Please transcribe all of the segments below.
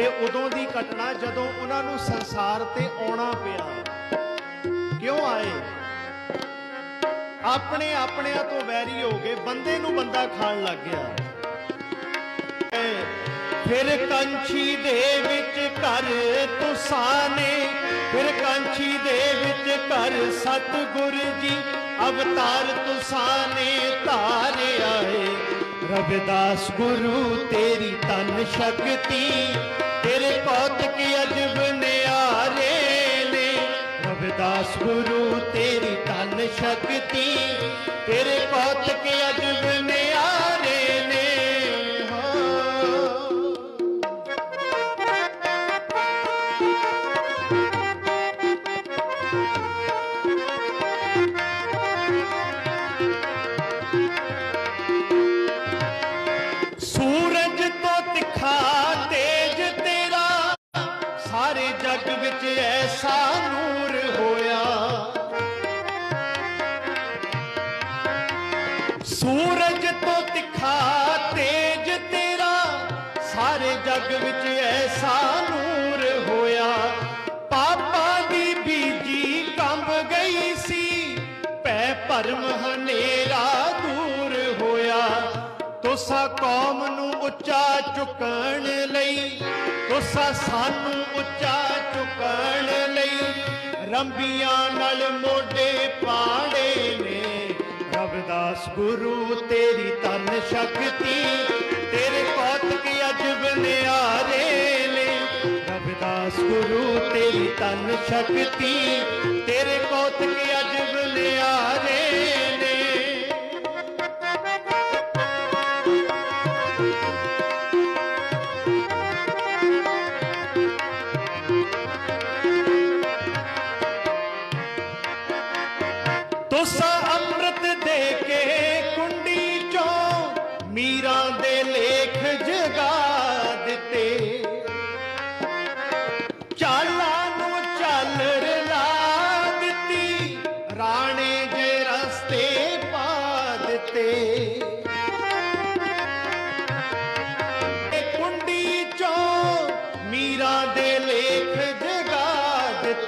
ਇਹ ਉਦੋਂ ਦੀ ਘਟਨਾ ਜਦੋਂ ਉਹਨਾਂ ਨੂੰ ਸੰਸਾਰ ਤੇ ਆਉਣਾ ਪਿਆ। ਕਿਉਂ ਆਏ? ਆਪਣੇ ਆਪਣਿਆਂ ਤੋਂ ਵੈਰੀ ਹੋ ਗਏ, ਬੰਦੇ ਨੂੰ ਬੰਦਾ ਖਾਣ ਲੱਗ ਗਿਆ। ਫਿਰ ਕੰਛੀ ਦੇ ਵਿੱਚ ਘਰ ਤੁਸਾਨੇ, ਫਿਰ ਕੰਛੀ ਦੇ ਵਿੱਚ ਘਰ ਸਤਿਗੁਰ ਜੀ, ਅਵਤਾਰ ਤੁਸਾਨੇ ਧਾਰਿਆ ਏ ਰਵਿਦਾਸ ਗੁਰੂ ਤੇਰੀ ਤਨ ਸ਼ਕਤੀ ਰਵਿਦਾਸ ਗੁਰੂ, ਤੇਰੀ ਤਨ ਸ਼ਕਤੀ। ਤੇਰੇ ਕੌਤਕ ਅਜਬ ਨਿਆਰੇ ਨੇ। ਸੂਰਜ ਤੋਂ ਤਿੱਖਾ ਤੇਜ ਤੇਰਾ। ਸਾਰੇ ਜੱਗ ਵਿੱਚ ਐਸਾ ਪੈ ਹਨੇਰਾ ਦੂਰ ਹੋਇਆ। ਤੁਸਾਂ ਕੌਮ ਨੂੰ ਉੱਚਾ ਚੁੱਕਣ ਲਈ, ਤੁਸਾਂ ਸਾਨੂੰ ਉੱਚਾ ਚੁੱਕਣ ਲਈ, ਰੰਬੀਆਂ ਨਾਲ ਮੋਢੇ ਪਾੜੇ ਨੇ। ਰਵਿਦਾਸ ਗੁਰੂ, ਤੇਰੀ ਤਨ ਸ਼ਕਤੀ, ਤੇਰੇ ਕੌਤਕ ਅਜਬ ਨਿਆਰੇ ਨੇ। ਰਵਿਦਾਸ ਗੁਰੂ, ਤੇਰੀ ਤਨ ਸ਼ਕਤੀ, ਤੇਰੇ ਕੌਤਕ ਅਜਬ ਨਿਆਰੇ ਤੁਸਾਂ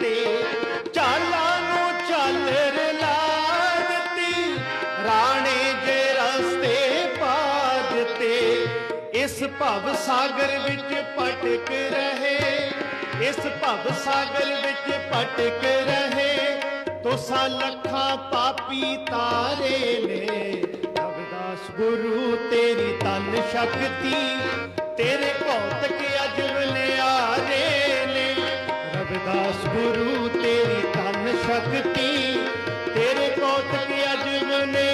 ਦਿੱਤੇ ਚਾਲਾਂ ਨੂੰ ਚੱਲ ਲਾ ਦਿੱਤੀ, ਰਾਣੇ ਜੇ ਰਸਤੇ ਪਾ ਦਿੱਤੇ। ਇਸ ਭਵ ਸਾਗਰ ਵਿੱਚ ਭਟਕ ਰਹੇ, ਇਸ ਭਵ ਸਾਗਰ ਵਿੱਚ ਭਟਕ ਰਹੇ, ਤੁਸਾਂ ਲੱਖਾਂ ਪਾਪੀ ਤਾਰੇ ਨੇ। ਰਵਿਦਾਸ ਗੁਰੂ ਤੇਰੀ ਤਨ ਸ਼ਕਤੀ, ਤੇਰੇ ਭੌਤਿਕ ਅਜਬ ਗੁਰੂ ਤੇਰੀ ਤਨ ਸ਼ਕਤੀ ਤੇਰੇ ਭੌਤਿਕ ਅਜਬ ਨਿਆਰੇ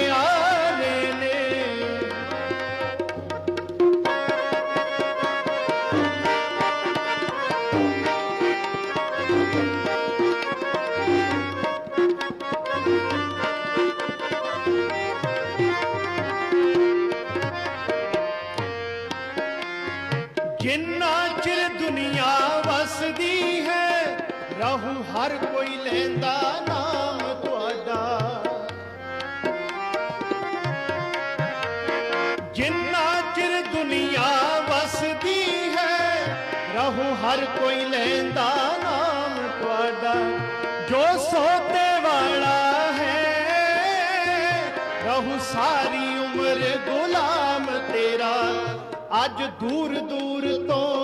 ਹਰ ਕੋਈ ਲੈਂਦਾ ਨਾਮ ਤੁਹਾਡਾ। ਜਿੰਨਾ ਚਿਰ ਦੁਨੀਆ ਵਸਦੀ ਹੈ, ਰਹੂ ਹਰ ਕੋਈ ਲੈਂਦਾ ਨਾਮ ਤੁਹਾਡਾ। ਜੋ ਸੋਤੇ ਵਾਲਾ ਹੈ, ਰਹੂ ਸਾਰੀ ਉਮਰ ਗੁਲਾਮ ਤੇਰਾ। ਅੱਜ ਦੂਰ ਦੂਰ ਤੋਂ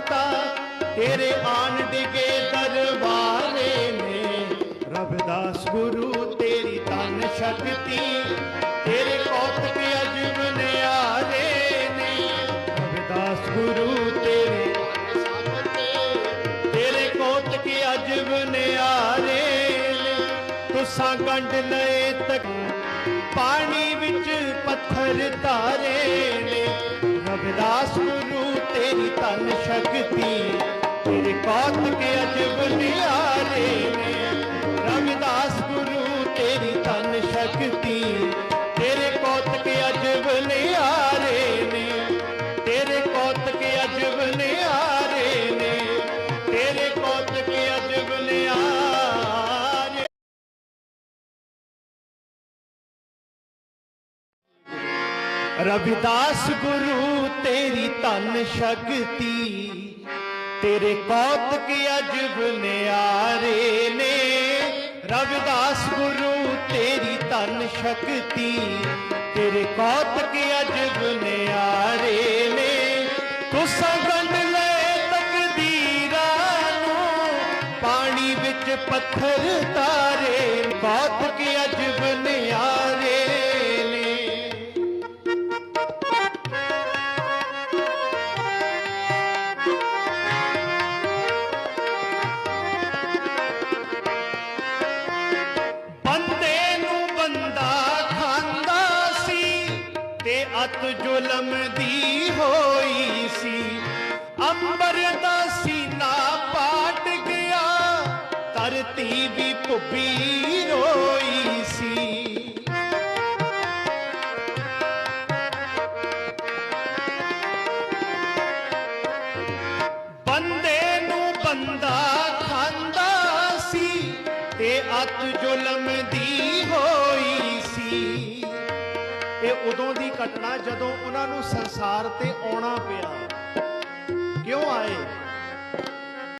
ਸੰਗਤਾ ਤੇਰੇ ਆਣ ਡਿਗੇ ਦਰਬਾਰੇ ਨੇ। ਰਵਿਦਾਸ ਗੁਰੂ, ਤੇਰੀ ਤਨ ਸ਼ਕਤੀ ਤੇਰੇ ਕੌਤਕ ਅਜਬ ਨਿਆਰੇ ਨੇ। ਰਵਿਦਾਸ ਗੁਰੂ, ਤੇਰੇ ਤੇਰੇ ਕੌਤਕ ਅਜਬ ਨਿਆਰੇ ਨੇ। ਤੁਸਾਂ ਗੰਢ ਲਏ ਤੱਕ, ਪਾਣੀ ਵਿੱਚ ਪੱਥਰ ਧਾਰੇ ਨੇ। ਰਵਿਦਾਸ ਗੁਰੂ ਤੇਰੀ ਤਨ ਸ਼ਕਤੀ ਰਵਿਦਾਸ ਗੁਰੂ ਤੇਰੀ ਧਨ ਸ਼ਕਤੀ ਤੇਰੇ ਕੌਤਕ ਅਜਬ ਨਿਆਰੇ ਨੇ ਰਵਿਦਾਸ ਗੁਰੂ ਤੇਰੀ ਧਨ ਸ਼ਕਤੀ ਤੇਰੇ ਕੌਤਕ ਅਜਬ ਨਿਆਰੇ ਨੇ ਤੂੰ ਲੈ ਤਕਦੀਰਾਂ ਨੂੰ ਪਾਣੀ ਵਿੱਚ ਪੱਥਰ ਤਾਰੇ ਕੌਤਕ ਅਜਬ ਤੇ ਜ਼ੁਲਮ ਦੀ ਹੋਈ ਸੀ। ਅੰਬਰ ਦਾ ਸੀਨਾ ਪਾਟ ਗਿਆ, ਧਰਤੀ ਵੀ ਭੁੱਬੀ ਰੋਈ ਸੀ। ਬੰਦੇ ਨੂੰ ਬੰਦਾ ਖਾਂਦਾ ਸੀ, ਤੇ ਅਤ ਜ਼ੁਲਮ ਦੀ ਉਦੋਂ ਦੀ ਘਟਨਾ ਜਦੋਂ ਉਹਨਾਂ ਨੂੰ ਸੰਸਾਰ ਤੇ ਆਉਣਾ ਪਿਆ ਕਿਉਂ ਆਏ?